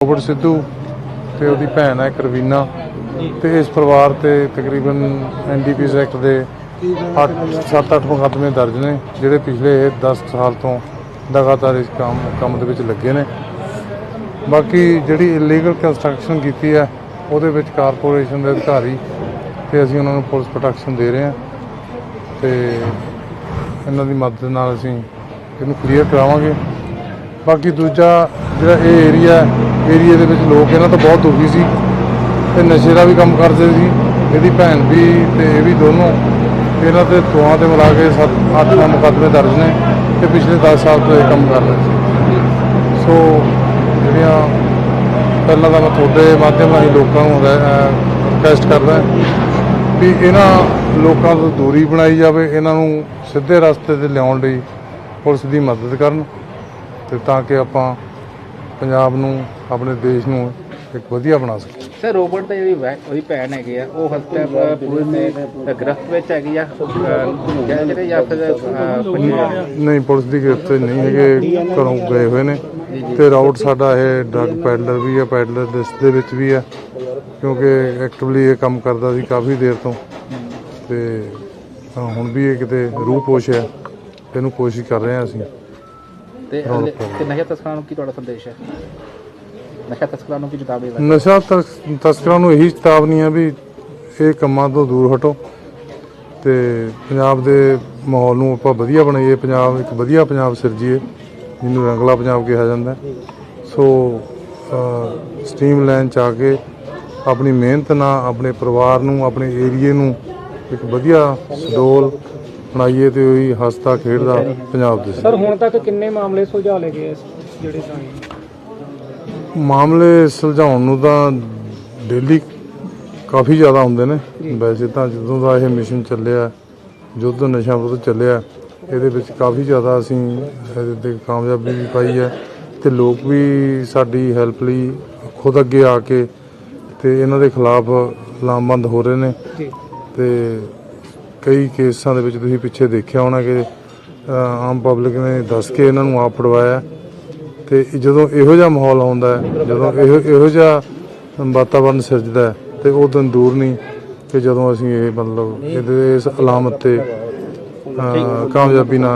Robert Sidhu ਤੇ ਉਹਦੀ ਭੈਣ ਹੈ ਕਰਵੀਨਾ ਤੇ ਇਸ ਪਰਿਵਾਰ ਤੇ ਤਕਰੀਬਨ ਐਨਡੀਪੀਐਸ ਐਕਟ ਦੇ 8 7-8 ਮੁਕੱਦਮੇ ਦਰਜ ਨੇ, ਜਿਹੜੇ ਪਿਛਲੇ 10 ਸਾਲ ਤੋਂ ਲਗਾਤਾਰ ਇਸ ਕੰਮ ਕੰਮ ਦੇ ਵਿੱਚ ਲੱਗੇ ਨੇ। ਬਾਕੀ ਜਿਹੜੀ ਇਲੀਗਲ ਕੰਸਟਰਕਸ਼ਨ ਕੀਤੀ ਹੈ, ਉਹਦੇ ਵਿੱਚ ਕਾਰਪੋਰੇਸ਼ਨ ਦੇ ਅਧਿਕਾਰੀ ਤੇ ਅਸੀਂ ਉਹਨਾਂ ਨੂੰ ਪੁਲਿਸ ਪ੍ਰੋਟੈਕਸ਼ਨ ਦੇ ਰਹੇ ਹਾਂ ਤੇ ਇਹਨਾਂ ਦੀ ਮਦਦ ਨਾਲ ਅਸੀਂ ਇਹਨੂੰ ਕਲੀਅਰ ਕਰਾਵਾਂਗੇ। ਬਾਕੀ ਦੂਜਾ ਜਿਹੜਾ ਇਹ ਏਰੀਆ ਏਰੀਆ ਦੇ ਵਿੱਚ ਲੋਕ ਇਹਨਾਂ ਤੋਂ ਬਹੁਤ ਦੁਖੀ ਸੀ ਤੇ ਨਸ਼ੇ ਦਾ ਵੀ ਕੰਮ ਕਰਦੇ ਸੀ। ਇਹਦੀ ਭੈਣ ਵੀ ਤੇ ਇਹ ਵੀ ਦੋਨੋਂ ਇਹਨਾਂ ਤੇ ਦੋਹਾਂ ਤੇ ਮਿਲਾ ਕੇ 7 8 ਮੁਕੱਦਮੇ ਦਰਜ ਨੇ ਤੇ ਪਿਛਲੇ 10 ਸਾਲ ਤੋਂ ਇਹ ਕੰਮ ਕਰ ਰਹੇ ਸੀ। ਸੋ ਜਿਹੜੀਆਂ ਪਹਿਲਾਂ ਤਾਂ ਮੈਂ ਤੁਹਾਡੇ ਮਾਧਿਅਮ ਰਾਹੀਂ ਲੋਕਾਂ ਨੂੰ ਰਿਕਵੈਸਟ ਕਰਦਾ ਵੀ ਇਹਨਾਂ ਲੋਕਾਂ ਤੋਂ ਦੂਰੀ ਬਣਾਈ ਜਾਵੇ, ਇਹਨਾਂ ਨੂੰ ਸਿੱਧੇ ਰਸਤੇ ਤੇ ਲਿਆਉਣ ਲਈ ਪੁਲਿਸ ਦੀ ਮਦਦ ਕਰਨ ਤੇ ਤਾਂ ਕਿ ਆਪਾਂ ਪੰਜਾਬ ਨੂੰ ਆਪਣੇ ਦੇਸ਼ ਨੂੰ ਇੱਕ ਵਧੀਆ ਬਣਾ ਸਕੀਏ। ਸਰ ਰੋਬਰਟ ਦਾ ਜਿਹੜੀ ਵੈ- ਉਹਦੀ ਭੈਣ ਹੈਗੀ ਆ ਉਹ ਹਸਪਤਾਲ ਪੁਲਿਸ ਦੇ ਗ੍ਰਿਫਤ ਵਿੱਚ ਹੈਗੀ ਆ ਅਹ, ਜਾਂ ਫਿਰ ਅਹ, ਪੰਜਾਬ ਨਹੀਂ ਪੁਲਿਸ ਦੀ ਗ੍ਰਿਫਤ ਨਹੀਂ ਹੈਗੇ ਘਰੋਂ ਗਏ ਹੋਏ ਨੇ। ਤੇ ਰਾਊਟ ਸਾਡਾ ਇਹ ਡਰਗ ਪੈਡਲਰ ਵੀ ਹੈ ਪੈਡਲਰ ਲਿਸਟ ਦੇ ਵਿੱਚ ਵੀ ਹੈ ਕਿਉਂਕਿ ਐਕਟਿਵਲੀ ਇਹ ਕੰਮ ਕਰਦਾ ਸੀ ਕਾਫੀ ਦੇਰ ਤੋਂ। ਤੇ ਹੁਣ ਵੀ ਇਹ ਕਿਤੇ ਰੂਹ ਪੋਸ਼ ਹੈ ਇਹਨੂੰ ਕੋਸ਼ਿਸ਼ ਕਰ ਰਹੇ ਹਾਂ ਅਸੀਂ। ਤੇ ਹਲੇ- ਤੇ ਨਸ਼ਾ ਤਸਕਰਾਂ ਨੂੰ ਕੀ ਤੁਹਾਡਾ ਸੰਦੇਸ਼ ਹੈ? ਨਸ਼ਾ ਤਸਕਰਾਂ ਨੂੰ ਕੀ ਚੇਤਾਵਨੀ ਹੈ ਨਸ਼ਾ ਤਸ- ਤਸਕਰਾਂ ਨੂੰ ਇਹੀ ਚੇਤਾਵਨੀ ਹੈ ਵੀ ਇਹ ਕੰਮਾਂ ਤੋਂ ਦੂਰ ਹਟੋ ਤੇ ਪੰਜਾਬ ਦੇ ਮਾਹੌਲ ਨੂੰ ਆਪਾਂ ਵਧੀਆ ਬਣਾਈਏ। ਪੰਜਾਬ ਇੱਕ ਵਧੀਆ ਪੰਜਾਬ ਸਿਰਜੀਏ ਜਿਹਨੂੰ ਰੰਗਲਾ ਪੰਜਾਬ ਕਿਹਾ ਜਾਂਦਾ ਹੈ। ਸੋ ਸਟ੍ਰੀਮ ਲਾਈਨ ਚ ਆ ਕੇ ਆਪਣੀ ਮਿਹਨਤ ਨਾਲ ਆਪਣੇ ਪਰਿਵਾਰ ਨੂੰ ਆਪਣੇ ਏਰੀਏ ਨੂੰ ਇੱਕ ਵਧੀਆ ਸਡੋਲ ਬਣਾਈਏ ਤੇ ਉਹੀ ਹਸਤਾ ਖੇਡਦਾ ਪੰਜਾਬ ਦੇ ਸਰ ਹੁਣ ਤੱਕ ਕਿੰਨੇ ਮਾਮਲੇ ਸੁਲਝਾ ਲਏ ਗਏ ਜਿਹੜੇ ਤਾਂ ਮਾਮਲੇ ਸੁਲਝਾਉਣ ਨੂੰ ਤਾਂ ਡੇਲੀ ਕਾਫੀ ਜ਼ਿਆਦਾ ਹੁੰਦੇ ਨੇ। ਵੈਸੇ ਤਾਂ ਜਦੋਂ ਦਾ ਇਹ ਮਿਸ਼ਨ ਚੱਲਿਆ ਯੁੱਧ ਨਸ਼ਾ ਵਿਰੁੱਧ ਚੱਲਿਆ ਇਹਦੇ ਵਿੱਚ ਕਾਫੀ ਜ਼ਿਆਦਾ ਅਸੀਂ ਇਹਦੇ ਤੇ ਕਾਮਯਾਬੀ ਵੀ ਪਾਈ ਹੈ ਤੇ ਲੋਕ ਵੀ ਸਾਡੀ ਹੈਲਪ ਲਈ ਖੁਦ ਅੱਗੇ ਆ ਕੇ ਤੇ ਇਹਨਾਂ ਦੇ ਖਿਲਾਫ ਲਾਮਬੰਦ ਹੋ ਰਹੇ ਨੇ ਤੇ ਕਈ ਕੇਸਾਂ ਦੇ ਵਿੱਚ ਤੁਸੀਂ ਪਿੱਛੇ ਦੇਖਿਆ ਹੋਣਾ ਕਿ ਆਮ ਪਬਲਿਕ ਨੇ ਦੱਸ ਕੇ ਇਹਨਾਂ ਨੂੰ ਆਪ ਫੜਵਾਇਆ। ਤੇ ਜਦੋਂ ਇਹੋ ਜਿਹਾ ਮਾਹੌਲ ਆਉਂਦਾ ਹੈ ਜਦੋਂ ਇਹੋ ਇਹੋ ਜਿਹਾ ਵਾਤਾਵਰਨ ਸਿਰਜਦਾ ਹੈ ਤੇ ਉਹ ਦਿਨ ਦੂਰ ਨਹੀਂ ਕਿ ਜਦੋਂ ਅਸੀਂ ਇਹ ਮਤਲਬ ਇਹਦੇ ਇਸ ਅਲਾਮਤ ਤੇ ਕਾਮਯਾਬੀ ਨਾਲ